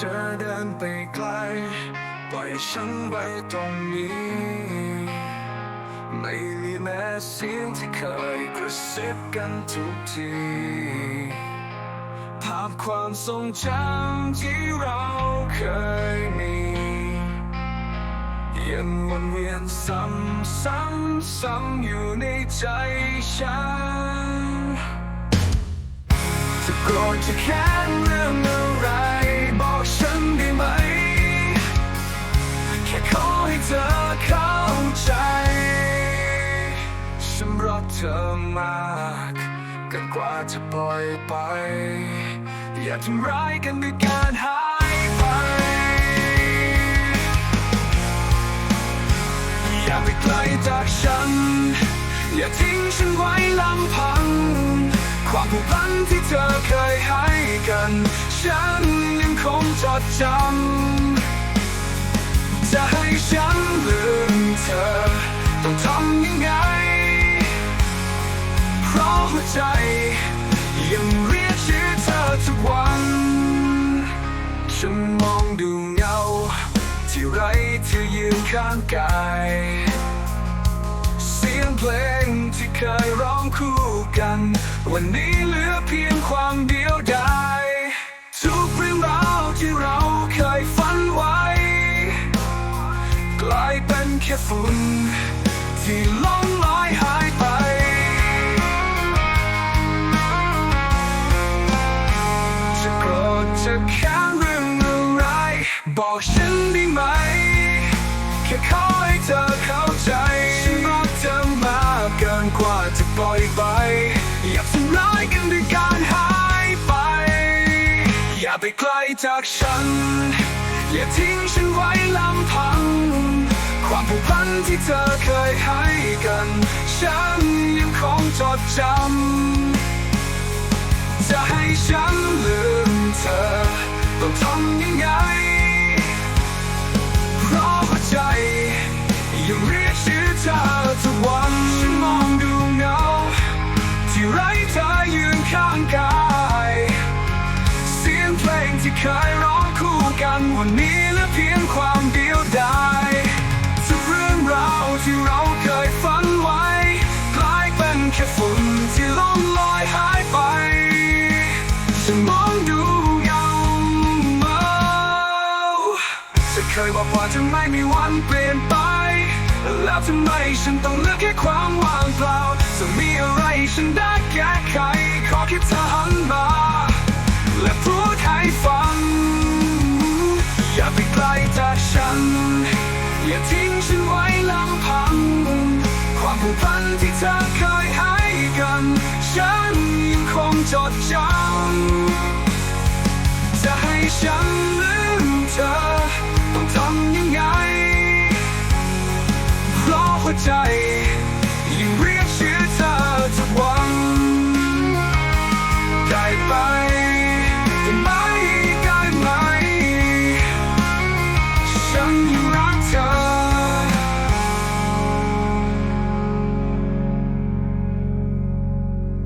เธอเดินไปไกล ปล่อยฉันไว้ตรงนี้ ไม่มีแม้เสียงที่เคยกระซิบกันทุกที ภาพความทรงจำที่เราเคยมียังวนเวียนซ้ำซ้ำซ้ำอยู่ในใจฉันจะโกรธจะแค้นเรื่อง กเธอมากเกินกว่าจะปล่อยไป อย่าทำร้ายกันด้วยการหายไป อย่าไปไกลจากฉัน อย่าทิ้งฉันไว้ลำพัง ความผูกพันที่เธอเคยให้กัน ฉันยังคงจดจำจะให้ฉันลืมเธอ หัวใจ ยังเรียกชื่อเธอทุกวัน ฉันมองดูเงา ที่ไรเธอยืนข้างกาย เสียงเพลงที่เคยร้องคู่กัน วันนี้เหลือเพียงความเดียวดายทุกเรื่องราวที่เราเคยฝันไว้ กลายเป็นแค่ฝุ่นที่ล่องลอยหาย บอกฉันได้ไหม แค่ขอให้เธอเข้าใจ ฉันรักเธอมากเกินกว่าจะปล่อยไป อย่าทำร้ายกันด้วยการหายไป อย่าไปไกลจากฉัน อย่าทิ้งฉันไว้ลำพัง ความผูกพันที่เธอเคยให้กัน ฉันยังคงจดจำ จะให้ฉันลืมเธอ ต้องทำยังไง กันวันนี้เหลือเพียงความเดียวดายทุกเรื่องราวที่เราเคยฝันไว้กลายเป็นแค่ฝุ่นที่ล่องลอยหายไปฉันมองดูเงาเมาจะเคยบอกว่าจะไม่มีวันเปลี่ยนไป แล้วทำไมฉันต้องเลือกแค่ความว่างเปล่าจะมีอะไรฉันได้แก้ไขขอแค่เธอหันมา ฉัน อย่าทิ้งฉันไว้ลำพัง ความผูกพันที่เธอเคยให้กัน ฉันยังคงจดจำจะให้ฉันลืมเธอ ต้องทำยังไงเพราะหัวใจ